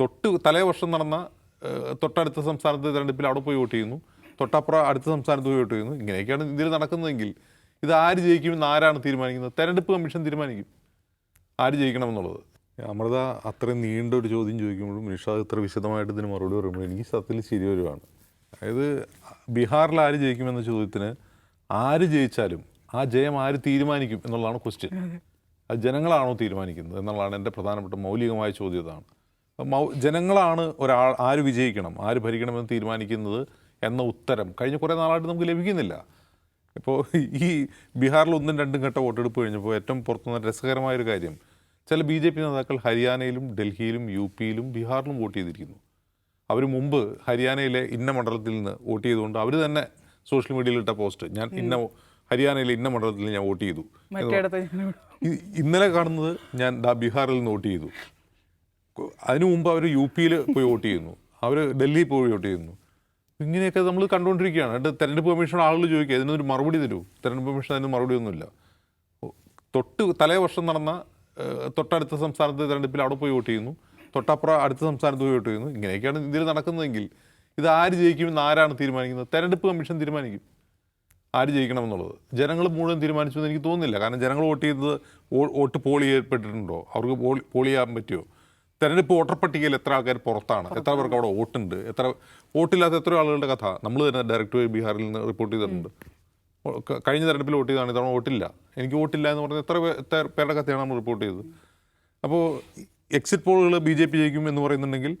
തൊട്ട് തലേ വർഷം നടന്ന തൊട്ടടുത്ത സംസ്ഥാനത്ത് തെരഞ്ഞെടുപ്പിൽ അവിടെ പോയി വോട്ട് ചെയ്യുന്നു. തൊട്ടപ്പുറം അടുത്ത സംസ്ഥാനത്ത് പോയി വോട്ട് ചെയ്യുന്നു. ഇങ്ങനെയൊക്കെയാണ് ഇതിൽ നടക്കുന്നതെങ്കിൽ ഇത് ആര് ജയിക്കുമെന്ന് ആരാണ് തീരുമാനിക്കുന്നത്? തെരഞ്ഞെടുപ്പ് കമ്മീഷൻ തീരുമാനിക്കും. ആര് ജയിക്കണമെന്നുള്ളത്? അമൃത അത്രയും നീണ്ട ഒരു ചോദ്യം ചോദിക്കുമ്പോഴും നിഷാദ് ഇത്ര വിശദമായിട്ട് ഇതിന് മറുപടി പറയുമ്പോൾ എനിക്ക് സത്യത്തിൽ ശരി വരുവാണ്. അതായത് ബീഹാറിൽ ആര് ജയിക്കുമെന്ന ചോദ്യത്തിന് ആര് ജയിച്ചാലും ആ ജയം ആര് തീരുമാനിക്കും എന്നുള്ളതാണ് ക്വസ്റ്റ്യൻ അത്. ജനങ്ങളാണോ തീരുമാനിക്കുന്നത് എന്നുള്ളതാണ് എന്റെ പ്രധാനപ്പെട്ട മൗലികമായ ചോദ്യം ജനങ്ങളാണ് ഒരാൾ ആര് വിജയിക്കണം ആര് ഭരിക്കണമെന്ന് തീരുമാനിക്കുന്നത് എന്ന ഉത്തരം കഴിഞ്ഞ കുറേ നാളായിട്ട് നമുക്ക് ലഭിക്കുന്നില്ല. ഇപ്പോൾ ഈ ബീഹാറിൽ ഒന്നും രണ്ടും ഘട്ട വോട്ടെടുപ്പ് കഴിഞ്ഞപ്പോൾ ഏറ്റവും പുറത്തുനിന്ന് രസകരമായൊരു കാര്യം ചില ബി ജെ പി നേതാക്കൾ ഹരിയാനയിലും ഡൽഹിയിലും യു പിയിലും ബീഹാറിലും വോട്ട് ചെയ്തിരിക്കുന്നു. അവർ മുമ്പ് ഹരിയാനയിലെ ഇന്ന മണ്ഡലത്തിൽ നിന്ന് വോട്ട് ചെയ്തുകൊണ്ട് അവർ തന്നെ സോഷ്യൽ മീഡിയയിൽ ഇട്ട പോസ്റ്റ് ഞാൻ ഇന്ന ഹരിയാനയിലെ ഇന്ന മണ്ഡലത്തിൽ ഞാൻ വോട്ട് ചെയ്തു. ഇന്നലെ കാണുന്നത് ഞാൻ ദാ ബീഹാറിൽ നിന്ന് വോട്ട് ചെയ്തു. അതിനു മുമ്പ് അവർ യു പിയിൽ പോയി വോട്ട് ചെയ്യുന്നു. അവർ ഡൽഹിയിൽ പോയി വോട്ട് ചെയ്യുന്നു. ഇങ്ങനെയൊക്കെ നമ്മൾ കണ്ടുകൊണ്ടിരിക്കുകയാണ്. എന്നിട്ട് തെരഞ്ഞെടുപ്പ് കമ്മീഷൻ ആളുകൾ ചോദിക്കുക ഇതിനൊരു മറുപടി തരൂ? തെരഞ്ഞെടുപ്പ് കമ്മീഷൻ അതിന് മറുപടി ഒന്നുമില്ല തൊട്ട് തലേ വർഷം നടന്ന തൊട്ടടുത്ത സംസ്ഥാനത്തെ തെരഞ്ഞെടുപ്പിൽ അവിടെ പോയി വോട്ട് ചെയ്യുന്നു. തൊട്ടപ്പുറം അടുത്ത സംസ്ഥാനത്ത് പോയി വോട്ട് ചെയ്യുന്നു. ഇങ്ങനെയൊക്കെയാണ് ഇന്ത്യയിൽ നടക്കുന്നതെങ്കിൽ ഇത് ആര് ജയിക്കുമെന്ന് ആരാണ് തീരുമാനിക്കുന്നത്? തെരഞ്ഞെടുപ്പ് കമ്മീഷൻ തീരുമാനിക്കും. ആര് ജയിക്കണമെന്നുള്ളത് ജനങ്ങൾ മുഴുവൻ തീരുമാനിച്ചു എന്ന് എനിക്ക് തോന്നുന്നില്ല. കാരണം ജനങ്ങൾ വോട്ട് ചെയ്തത് വോട്ട് പോളി ചെയ്യപ്പെട്ടിട്ടുണ്ടോ അവർക്ക് പോൾ പോൾ ചെയ്യാൻ പറ്റുമോ? തെരഞ്ഞെടുപ്പ് വോട്ടർ പട്ടികയിൽ എത്ര ആൾക്കാർ പുറത്താണ്? എത്ര പേർക്ക് അവിടെ വോട്ടുണ്ട്? എത്ര വോട്ടില്ലാത്ത എത്ര ആളുകളുടെ കഥ. നമ്മൾ തന്നെ ഡയറക്റ്റ് ബീഹാറിൽ നിന്ന് റിപ്പോർട്ട് ചെയ്തിട്ടുണ്ട്. കഴിഞ്ഞ തെരഞ്ഞെടുപ്പിൽ വോട്ട് ചെയ്താണ് ഇത്തവണ വോട്ടില്ല. എനിക്ക് വോട്ടില്ല എന്ന് പറഞ്ഞാൽ എത്ര പേരുടെ കഥയാണ് നമ്മൾ റിപ്പോർട്ട് ചെയ്തത്. അപ്പോൾ എക്സിറ്റ് പോളുകൾ ബി ജെ പി ജയിക്കും എന്ന് പറയുന്നുണ്ടെങ്കിൽ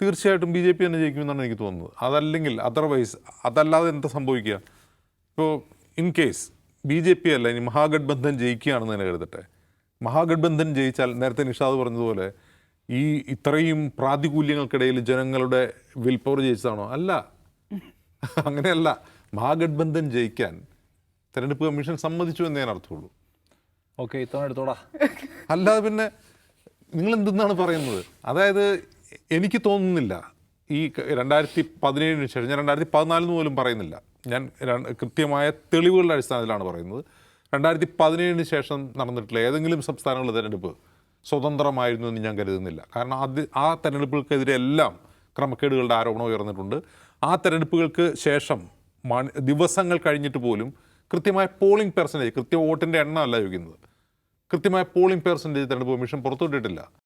തീർച്ചയായിട്ടും ബി ജെ പി തന്നെ ജയിക്കുമെന്നാണ് എനിക്ക് തോന്നുന്നത്. അതല്ലെങ്കിൽ അതർവൈസ് അതല്ലാതെ എന്താ സംഭവിക്കുക? ഇപ്പോൾ in case B J P അല്ല ഇനി മഹാഗഡ്ബന്ധൻ ജയിക്കുകയാണെന്ന് തന്നെ കരുതട്ടെ. മഹാഗഡ്ബന്ധൻ ജയിച്ചാൽ നേരത്തെ നിഷാദ് പറഞ്ഞതുപോലെ ഈ ഇത്രയും പ്രാതികൂല്യങ്ങൾക്കിടയിൽ ജനങ്ങളുടെ വിൽ പവർ ജയിച്ചതാണോ? അല്ല. അങ്ങനെയല്ല. മഹാഗഡ്ബന്ധൻ ജയിക്കാൻ തെരഞ്ഞെടുപ്പ് കമ്മീഷൻ സമ്മതിച്ചു എന്നേ അർത്ഥമുള്ളൂ. ഓക്കെ ഇത്തവണ എടുത്തോടാ. അല്ലാതെ പിന്നെ നിങ്ങൾ എന്തെന്നാണ് പറയുന്നത്? അതായത് എനിക്ക് തോന്നുന്നില്ല. ഈ രണ്ടായിരത്തി പതിനേഴിന് ശേഷം ഞാൻ രണ്ടായിരത്തി പതിനാലിന് പോലും പറയുന്നില്ല. ഞാൻ കൃത്യമായ തെളിവുകളുടെ അടിസ്ഥാനത്തിലാണ് പറയുന്നത്. രണ്ടായിരത്തി പതിനേഴിന് ശേഷം നടന്നിട്ടുള്ള ഏതെങ്കിലും സംസ്ഥാനങ്ങളുടെ തെരഞ്ഞെടുപ്പ് സ്വതന്ത്രമായിരുന്നു എന്ന് ഞാൻ കരുതുന്നില്ല. കാരണം അത് ആ തെരഞ്ഞെടുപ്പുകൾക്കെതിരെല്ലാം ക്രമക്കേടുകളുടെ ആരോപണം ഉയർന്നിട്ടുണ്ട്. ആ തെരഞ്ഞെടുപ്പുകൾക്ക് ശേഷം മണി- ദിവസങ്ങൾ കഴിഞ്ഞിട്ട് പോലും കൃത്യമായ പോളിംഗ് പെർസെന്റേജ് കൃത്യ വോട്ടിന്റെ എണ്ണമല്ല ചോദിക്കുന്നത്. കൃത്യമായ പോളിംഗ് പെർസെന്റേജ് തെരഞ്ഞെടുപ്പ് കമ്മീഷൻ പുറത്തുവിട്ടിട്ടില്ല.